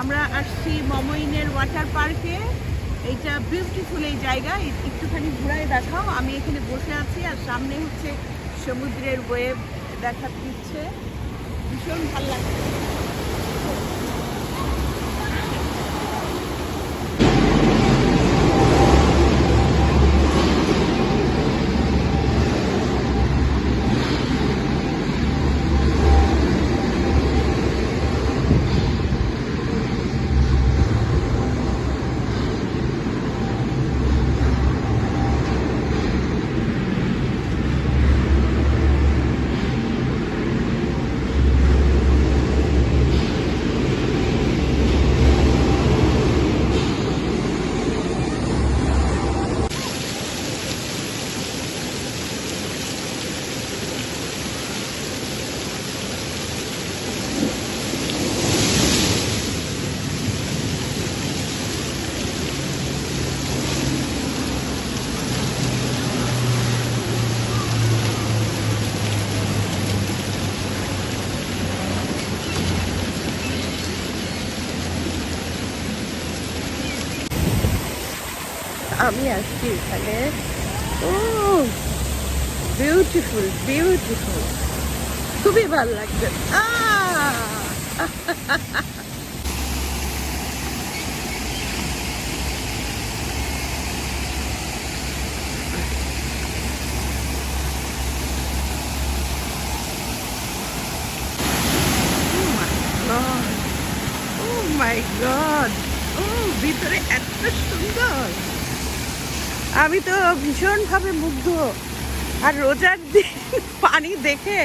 আমরা আসছি মমইনের ওয়াটার পার্কে। এইটা বিউটিফুল এই জায়গা। একটুখানি ঘুরায় দেখাও। আমি এখানে বসে আছি আর সামনে হচ্ছে সমুদ্রের ওয়েব দেখা দিচ্ছে ভীষণ ভালো লাগছে। আমি আসছি এখানে ও বিউটিফুল বিউটিফুল খুবই ভালো লাগছে আহ! ও মাই গড ও ভিতরে এত সুন্দর। আমি তো ভীষণভাবে মুগ্ধ। আর রোজার দিন পানি দেখে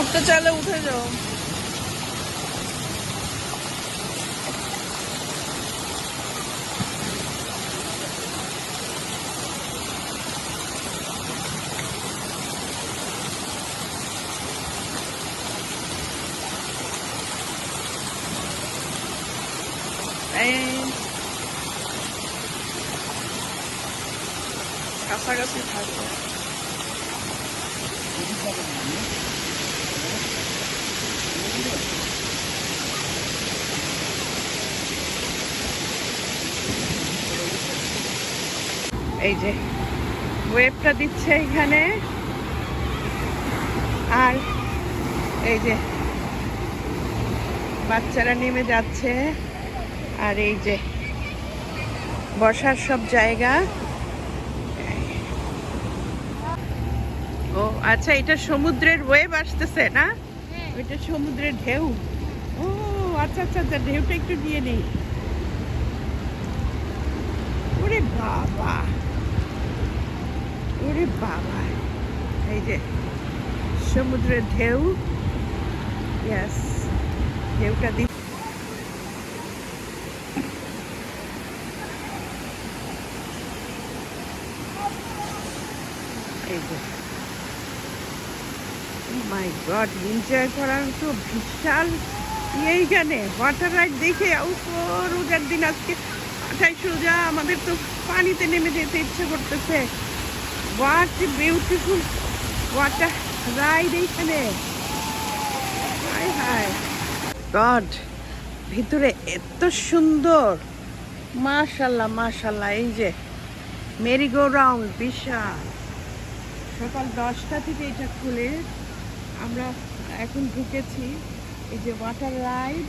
उठ तो चलो उठे जाओ 가사가이 다르다. এই যে ওয়েবটা দিচ্ছে এখানে। আর এই যে বাচ্চারা নেমে যাচ্ছে। আর এই যে বসার সব জায়গা। ও আচ্ছা এটা সমুদ্রের ওয়েব আসতেছে না? এটা সমুদ্রের ঢেউ। ও আচ্ছা আচ্ছা আচ্ছা ঢেউটা একটু নিয়ে নেই। ওরে বাবা। ওরে বাবা। এই যে, সমুদ্রের ঢেউ। ইয়াস ঢেউটা দি এই যে। মাই গড এনজয় করার তো বিশাল এইখানে ওয়াটার রাইড দেখে উফ, রোজার দিন আজকে আঠাই সোজা আমাদের তো পানিতে নেমে যেতে ইচ্ছে করতেছে। হোয়াট বিউটিফুল ওয়াটার রাইড এইখানে। গড ভিতরে এত সুন্দর। মাশাল্লাহ মাশাল্লাহ এই যে মেরিগো রাউন্ড বিশাল। সকাল দশটা থেকে এটা খুলে আমরা এখন ঢুকেছি, এই যে ওয়াটার রাইড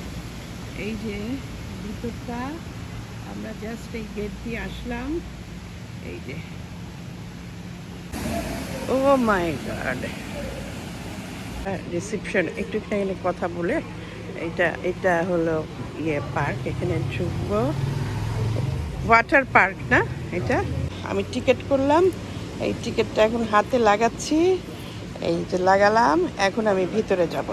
এই যে ভিতরটা, আমরা জাস্ট এই গেট দিয়ে আসলাম, এই যে। ও মাই গড রিসেপশন একটুখানি কথা বলে, এটা এটা হলো ইয়ে পার্ক এখানে ঢুকবো। ওয়াটার পার্ক না এটা? আমি টিকিট করলাম, এই টিকিটটা এখন হাতে লাগাচ্ছি। এই যে লাগালাম এখন আমি ভিতরে যাব।